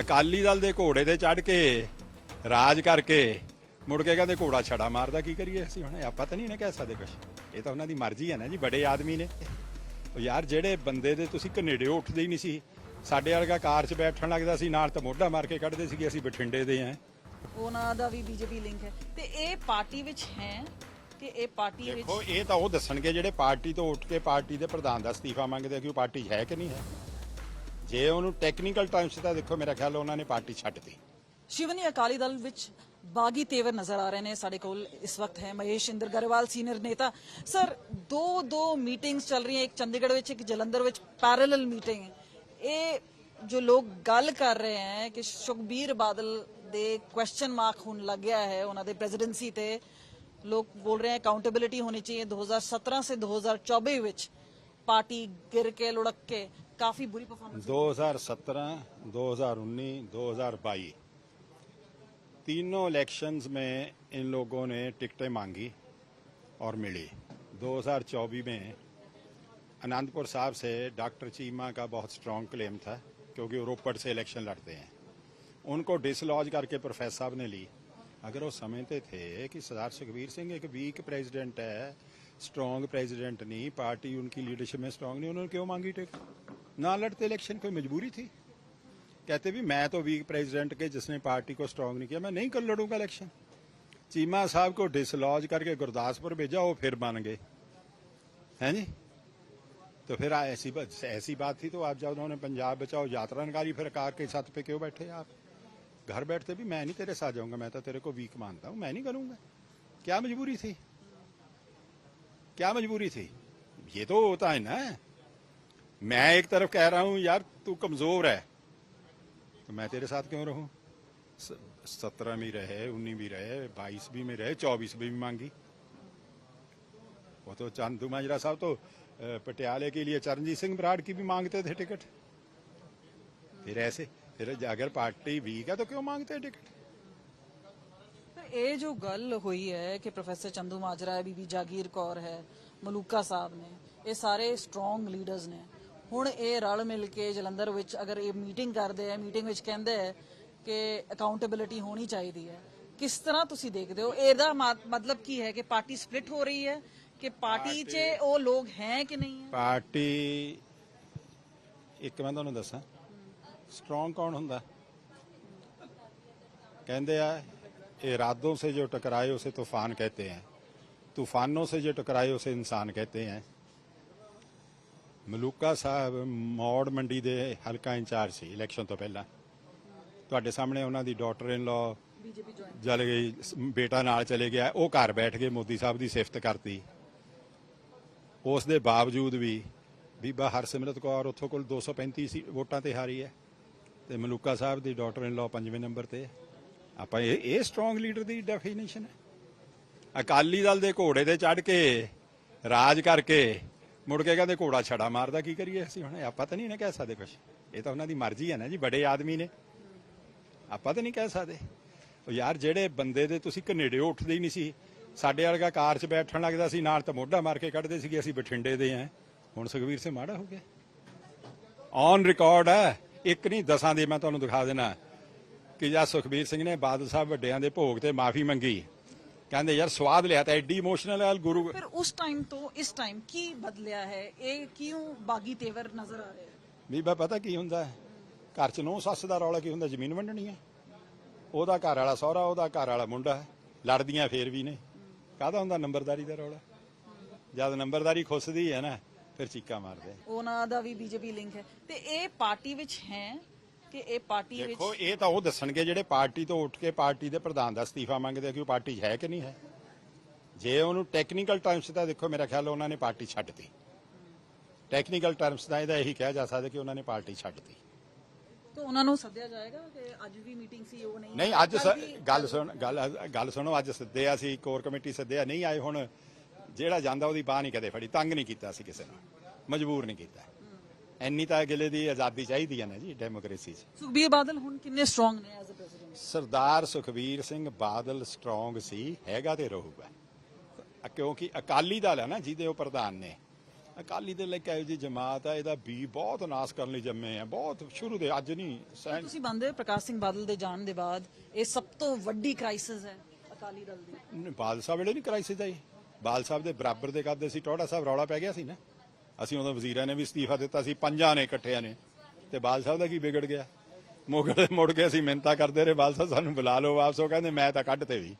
ਅਕਾਲੀ ਦਲ ਦੇ ਘੋੜੇ ਤੇ ਚੜ ਕੇ ਰਾਜ ਕਰਕੇ ਮੁੜ ਕੇ ਕਹਿੰਦੇ ਘੋੜਾ ਛੜਾ ਮਾਰਦਾ ਕੀ ਕਰੀਏ ਅਸੀਂ ਹੁਣ? ਆਪਾਂ ਤਾਂ ਨਹੀਂ ਨਾ ਕਹਿ ਸਕਦੇ ਕੁਝ ਇਹ ਤਾਂ ਉਹਨਾਂ ਦੀ ਮਰਜ਼ੀ ਹੈ ਨਾ ਜੀ ਬੜੇ ਆਦਮੀ ਨੇ। ਉਹ ਯਾਰ ਜਿਹੜੇ ਬੰਦੇ ਦੇ ਤੁਸੀਂ ਕਨੇਡੇ ਉੱਠਦੇ ਹੀ ਨਹੀਂ ਸੀ ਸਾਡੇ ਵਰਗਾ ਕਾਰ 'ਚ ਬੈਠਣ ਲੱਗਦਾ ਸੀ ਨਾਲ ਤਾਂ ਮੋਢਾ ਮਾਰ ਕੇ ਕੱਢਦੇ ਸੀਗੇ ਅਸੀਂ ਬਠਿੰਡੇ ਦੇ ਆਂ ਉਹਨਾਂ ਦਾ ਵੀ ਬੀਜੇਪੀ ਲਿੰਕ ਹੈ। ਤੇ ਇਹ ਪਾਰਟੀ ਵਿੱਚ ਹੈ ਕਿ ਇਹ ਪਾਰਟੀ ਵਿੱਚ ਦੇਖੋ ਇਹ ਤਾਂ ਉਹ ਦੱਸਣਗੇ ਜਿਹੜੇ ਪਾਰਟੀ ਤੋਂ ਉੱਠ ਕੇ ਪਾਰਟੀ ਦੇ ਪ੍ਰਧਾਨ ਦਾ ਅਸਤੀਫਾ ਮੰਗਦੇ ਕਿ ਉਹ ਪਾਰਟੀ ਹੈ ਕਿ ਨਹੀਂ ਹੈ। ਜੇ ਉਹਨੂੰ ਟੈਕਨੀਕਲ ਟਰਮਸ ਤਾਂ ਦੇਖੋ, ਮੇਰਾ ਖਿਆਲ ਉਹਨਾਂ ਨੇ ਪਾਰਟੀ ਛੱਡਤੀ ਸ਼ਿਵਨੀ, ਅਕਾਲੀ ਦਲ ਵਿੱਚ ਬਾਗੀ ਤੇਵਰ ਨਜ਼ਰ ਆ ਰਹੇ ਨੇ ਸਾਡੇ ਕੋਲ ਇਸ ਵਕਤ ਹੈ ਮਹੇਸ਼ ਇੰਦਰ ਗਰੇਵਾਲ ਸੀਨੀਅਰ ਨੇਤਾ। ਸਰ ਦੋ ਦੋ ਮੀਟਿੰਗਸ ਚੱਲ ਰਹੀਆਂ, ਇੱਕ ਚੰਡੀਗੜ੍ਹ ਵਿੱਚ, ਇੱਕ ਜਲੰਧਰ ਵਿੱਚ ਪੈਰਲਲ ਮੀਟਿੰਗ ਇਹ ਜੋ ਲੋਕ ਗੱਲ ਕਰ ਰਹੇ ਹੈ ਕਿ ਸੁਖਬੀਰ ਬਾਦਲ ਦੇ ਕੁਐਸਚਨ ਮਾਰਕ ਹੋਣ ਲੱਗਿਆ ਹੈ, ਉਹਨਾਂ ਦੇ ਪ੍ਰੈਜ਼ੀਡੈਂਸੀ ਤੇ। ਲੋਕ ਬੋਲ ਰਹੇ ਹੈ ਅਕਾਊਂਟੇਬਿਲਿਟੀ ਹੋਣੀ ਚਾਹੀਏ। 2017 से 2024 ਵਿੱਚ ਪਾਰਟੀ ਗਿਰ ਕੇ, ਲੁੜਕ ਕੇ। काफ़ी बुरी परफॉर्मेंस 2017, 2019, 2022 तीनों इलेक्शंस में इन लोगों ने टिकटें मांगी और मिली। 2024 में अनंतपुर साहब से डॉक्टर चीमा का बहुत स्ट्रांग क्लेम था क्योंकि वो रोपड़ से इलेक्शन लड़ते हैं। उनको डिसलॉज करके प्रोफेसर साहब ने ली। अगर वो समझते थे कि सरदार सुखबीर सिंह एक वीक प्रेसिडेंट है स्ट्रांग प्रेसिडेंट नहीं पार्टी उनकी लीडरशिप में स्ट्रांग नहीं उन्होंने क्यों मांगी टिकट ना लड़ते इलेक्शन कोई मजबूरी थी। कहते भी, मैं तो वीक प्रेसिडेंट के जिसने पार्टी को स्ट्रांग नहीं किया, मैं नहीं कर लड़ूँगा इलेक्शन। चीमा साहब को डिसलॉज करके गुरदासपुर भेजा, वो फिर बन गए। हैं जी? तो फिर ऐसी बात ऐसी बात थी तो आप जब उन्होंने पंजाब बचाओ यात्रा निकाली फिर कार के साथ पे क्यों बैठे आप? घर बैठते भी, मैं नहीं तेरे साथ जाऊँगा, मैं तो तेरे को वीक मानता हूँ, मैं नहीं करूँगा। क्या मजबूरी थी? क्या मजबूरी थी? ये तो होता है ना। मैं एक तरफ़ कह रहा हूँ यार तू कमज़ोर है। तो मैं तेरे साथ क्यों रहूँ? सत्रह भी रहे उन्नीस भी रहे बाईस भी में रहे चौबीस भी, भी मांगी। वो तो चांदू माजरा साहब तो पटियाले के लिए चरणजीत सिंह बराड़ की भी मांगते थे टिकट। फिर ऐसे फिर अगर पार्टी वीक है तो क्यों मांगते हैं टिकट? ये जो गल हुई है कि प्रोफेसर चंदू माजरा है बीबी जागीर कौर है मलूका साहब ने ये सारे स्ट्रॉन्ग लीडर्स ने ਹੁਣ ਇਹ ਰਲ ਮਿਲ ਕੇ ਜਲੰਧਰ ਵਿੱਚ ਅਗਰ ਇਹ ਮੀਟਿੰਗ ਕਰਦੇ ਆ ਮੀਟਿੰਗ ਵਿੱਚ ਕਹਿੰਦੇ ਆ ਕਿ ਅਕਾਊਂਟੇਬਿਲਿਟੀ ਹੋਣੀ ਚਾਹੀਦੀ ਹੈ। ਕਿਸ ਤਰ੍ਹਾਂ ਤੁਸੀਂ ਦੇਖਦੇ ਹੋ? ਇਹਦਾ ਮਤਲਬ ਕੀ ਹੈ ਕਿ ਪਾਰਟੀ ਸਪਲਿਟ ਹੋ ਰਹੀ ਹੈ ਕਿ ਪਾਰਟੀ 'ਚ ਉਹ ਲੋਕ ਹੈ ਕਿ ਨਹੀਂ ਹੈ? ਪਾਰਟੀ ਇੱਕ ਮੈਂ ਤੁਹਾਨੂੰ ਦੱਸਾਂ। ਸਟਰੋਂਗ ਕੌਣ ਹੁੰਦਾ? ਕਹਿੰਦੇ ਆ ਇਰਾਦੋਂ ਸੇ ਜੋ ਟਕਰਾਏ ਉਸੇ ਤੂਫਾਨ ਕਹਤੇ ਹੈ। ਤੂਫਾਨੋਂ ਸੇ ਜੋ ਟਕਰਾਏ ਉਸੇ ਇਨਸਾਨ ਕਹਤੇ ਹੈ। ਮਲੂਕਾ ਸਾਹਿਬ ਮੌੜ ਮੰਡੀ ਦੇ ਹਲਕਾ ਇੰਚਾਰਜ ਸੀ ਇਲੈਕਸ਼ਨ ਤੋਂ ਪਹਿਲਾਂ। ਤੁਹਾਡੇ ਸਾਹਮਣੇ ਉਹਨਾਂ ਦੀ ਡਾਟਰ ਇਨ ਲਾ ਬੀਜੇਪੀ ਜੁਆਇਨ ਜਲ ਗਈ ਬੇਟਾ ਨਾਲ ਚਲੇ ਗਿਆ ਉਹ ਘਰ ਬੈਠ ਕੇ ਮੋਦੀ ਸਾਹਿਬ ਦੀ ਸਿਫਤ ਕਰਤੀ। ਉਸ ਦੇ ਬਾਵਜੂਦ ਵੀ ਬੀਬਾ ਹਰਸਿਮਰਤ ਕੌਰ ਉੱਥੋਂ ਕੋਲ 235 ਸੀ ਵੋਟਾਂ ਤੇ ਹਾਰੀ ਹੈ ਤੇ ਮਲੂਕਾ ਸਾਹਿਬ ਦੀ ਡਾਟਰ ਇਨ ਲਾ ਪੰਜਵੇਂ ਨੰਬਰ ਤੇ। ਆਪਾਂ ਇਹ ਇਹ ਸਟਰੋਂਗ ਲੀਡਰ ਦੀ ਡੈਫੀਨੇਸ਼ਨ ਹੈ। ਅਕਾਲੀ ਦਲ ਦੇ ਘੋੜੇ ਤੇ ਚੜ ਕੇ ਰਾਜ ਕਰਕੇ ਮੁੜ ਕੇ ਕਹਿੰਦੇ ਘੋੜਾ ਛੜਾ ਮਾਰਦਾ, ਕੀ ਕਰੀਏ ਅਸੀਂ? ਹੁਣ ਆਪਾਂ ਤਾਂ ਨਹੀਂ ਨਾ ਕਹਿ ਸਕਦੇ ਕੁਝ ਇਹ ਤਾਂ ਉਹਨਾਂ ਦੀ ਮਰਜ਼ੀ ਹੈ ਨਾ ਜੀ, ਬੜੇ ਆਦਮੀ ਨੇ। ਆਪਾਂ ਤਾਂ ਨਹੀਂ ਕਹਿ ਸਕਦੇ। ਉਹ ਯਾਰ ਜਿਹੜੇ ਬੰਦੇ ਦੇ ਤੁਸੀਂ ਕਨੇਡੇ ਉੱਠਦੇ ਹੀ ਨਹੀਂ ਸੀ। ਸਾਡੇ ਵਰਗਾ ਕਾਰ 'ਚ ਬੈਠਣ ਲੱਗਦਾ ਸੀ, ਨਾਲ ਤਾਂ ਮੋਢਾ ਮਾਰ ਕੇ ਕੱਢਦੇ ਸੀਗੇ, ਅਸੀਂ ਬਠਿੰਡੇ ਦੇ ਆਂ ਹੁਣ ਸੁਖਵੀਰ ਸਿੰਘ ਮਾੜਾ ਹੋ ਗਿਆ। ਔਨ ਰਿਕਾਰਡ ਹੈ। ਇੱਕ ਨਹੀਂ, ਦਸਾਂ ਦੇ ਮੈਂ ਤੁਹਾਨੂੰ ਦਿਖਾ ਦੇਣਾ। ਕਿ ਜਦ ਸੁਖਬੀਰ ਸਿੰਘ ਨੇ ਬਾਦਲ ਸਾਹਿਬ ਵੱਡਿਆਂ ਦੇ ਭੋਗ ਤੇ ਮਾਫੀ ਮੰਗੀ। ਕਹਿੰਦੇ ਯਾਰ ਸਵਾਦ ਲਿਆ ਤਾਂ ਐਡੀ ਇਮੋਸ਼ਨਲ ਹੈ ਗੁਰੂ ਫਿਰ ਉਸ ਟਾਈਮ ਤੋਂ ਇਸ ਟਾਈਮ ਕੀ ਬਦਲਿਆ ਹੈ? ਇਹ ਕਿਉਂ ਬਾਗੀ ਤੇਵਰ ਨਜ਼ਰ ਆ ਰਿਹਾ ਬੀਬਾ ਪਤਾ ਕੀ ਹੁੰਦਾ ਹੈ? ਘਰ 'ਚ ਨੌ ਸੱਸ ਦਾ ਰੌਲਾ ਕੀ ਹੁੰਦਾ? ਜ਼ਮੀਨ ਵੰਡਣੀ ਹੈ। ਉਹਦਾ ਘਰ ਵਾਲਾ ਸਹੁਰਾ ਉਹਦਾ ਘਰ ਵਾਲਾ ਮੁੰਡਾ ਹੈ। ਲੜਦੀਆਂ ਫੇਰ ਵੀ ਨੇ। ਕਾਹਦਾ ਹੁੰਦਾ ਨੰਬਰਦਾਰੀ ਦਾ ਰੌਲਾ? ਜਦ ਨੰਬਰਦਾਰੀ ਖੁੱਸਦੀ ਹੈ ਨਾ ਫਿਰ ਚੀਕਾਂ ਮਾਰਦੇ ਉਹਨਾਂ ਦਾ ਵੀ ਬੀਜੇਪੀ ਲਿੰਕ ਹੈ। ਤੇ ਇਹ ਪਾਰਟੀ ਵਿੱਚ ਹੈ ਕਿ ਇਹ ਪਾਰਟੀ ਵਿੱਚ ਦੇਖੋ ਇਹ ਤਾਂ ਉਹ ਦੱਸਣਗੇ ਜਿਹੜੇ ਪਾਰਟੀ ਤੋਂ ਉੱਠ ਕੇ ਪਾਰਟੀ ਦੇ ਪ੍ਰਧਾਨ ਦਾ ਅਸਤੀਫਾ ਮੰਗਦੇ ਆ ਕਿ ਉਹ ਪਾਰਟੀ 'ਚ ਹੈ ਕਿ ਨਹੀਂ ਹੈ। ਜੇ ਉਹਨੂੰ ਟੈਕਨੀਕਲ ਟਰਮਸ ਤਾਂ ਦੇਖੋ ਮੇਰਾ ਖਿਆਲ ਉਹਨਾਂ ਨੇ ਪਾਰਟੀ ਛੱਡਤੀ ਟੈਕਨੀਕਲ ਟਰਮਸ ਦਾ ਇਹਦਾ ਇਹੀ ਕਿਹਾ ਜਾ ਸਕਦਾ ਕਿ ਉਹਨਾਂ ਨੇ ਪਾਰਟੀ ਛੱਡਤੀ ਤਾਂ ਉਹਨਾਂ ਨੂੰ ਸੱਦਿਆ ਜਾਏਗਾ ਕਿ ਅੱਜ ਵੀ ਮੀਟਿੰਗ ਸੀ ਉਹ ਨਹੀਂ? ਨਹੀਂ ਅੱਜ ਸ- ਗੱਲ ਸੁਣ ਗੱਲ ਗੱਲ ਸੁਣੋ ਅੱਜ ਸੱਦਿਆ ਸੀ ਕੋਰ ਕਮੇਟੀ ਸੱਦਿਆ ਨਹੀਂ ਆਏ ਹੁਣ। ਜਿਹੜਾ ਜਾਂਦਾ ਉਹਦੀ ਬਾਹ ਨਹੀਂ ਕਦੇ ਫੜੀ ਤੰਗ ਨਹੀਂ ਕੀਤਾ ਸੀ ਕਿਸੇ ਨੂੰ ਮਜਬੂਰ ਨਹੀਂ ਕੀਤਾ। ਇੰਨੀ ਤਾਂ ਅਗਲੇ ਦੀ ਆਜ਼ਾਦੀ ਚਾਹੀਦੀ ਹੈ ਨਾ ਜੀ ਡੈਮੋਕ੍ਰੇਸੀ 'ਚ। ਸੁਖਬੀਰ ਬਾਦਲ ਹੁਣ ਕਿੰਨੇ ਸਟਰੋਂਗ ਨੇ as a president Sardar Sukhbir Singh Badal strong ਸੀ ਹੈਗਾ ਤੇ ਰਹੂਗਾ। ਕਿਉਂਕਿ ਅਕਾਲੀ ਦਲ ਹੈ ਨਾ ਜਿਹਦੇ ਉਹ ਪ੍ਰਧਾਨ ਨੇ। ਅਕਾਲੀ ਦਲ ਇੱਕ ਇਹੋ ਜਿਹੀ ਜਮਾਤ ਹੈ ਇਹਦਾ ਬੀ ਬਹੁਤ ਨਾਸ ਕਰਨ ਲਈ ਜੰਮੇ ਆ ਬਹੁਤ ਸ਼ੁਰੂ ਦੇ ਅੱਜ ਨਹੀਂ ਸੈਂ- ਤੁਸੀਂ ਹੋ ਪ੍ਰਕਾਸ਼ ਸਿੰਘ ਬਾਦਲ ਦੇ ਜਾਣ ਦੇ ਬਾਅਦ ਇਹ ਸਭ ਤੋਂ ਵੱਡੀ ਕ੍ਰਾਈਸਿਸ ਹੈ ਅਕਾਲੀ ਦਲ ਦੀ? ਨਹੀਂ, ਬਾਦਲ ਸਾਹਿਬ ਵੇਲੇ ਨਹੀਂ ਕਰਾਈ ਸੀ ਬਾਦਲ ਸਾਹਿਬ ਦੇ ਬਰਾਬਰ ਦੇ ਕਰਦੇ ਸੀ ਟੋੜਾ ਸਾਹਿਬ ਰੌਲਾ ਪੈ ਗਿਆ ਸੀ ਨਾ। ਅਸੀਂ ਉਦੋਂ ਵਜ਼ੀਰਾਂ ਨੇ ਵੀ ਅਸਤੀਫਾ ਦਿੱਤਾ ਸੀ, ਪੰਜਾਂ ਨੇ ਇਕੱਠਿਆਂ ਨੇ। ਤੇ ਬਾਦਲ ਸਾਹਿਬ ਦਾ ਕੀ ਵਿਗੜ ਗਿਆ? ਮੁਗੜ ਮੁੜ ਕੇ ਅਸੀਂ ਮਿੰਤਾ ਕਰਦੇ ਰਹੇ ਬਾਦਲ ਸਾਹਿਬ ਸਾਨੂੰ ਬੁਲਾ ਲਓ ਵਾਪਸ, ਉਹ ਕਹਿੰਦੇ, ਮੈਂ ਤਾਂ ਕੱਢ ਤੇ ਵੀ।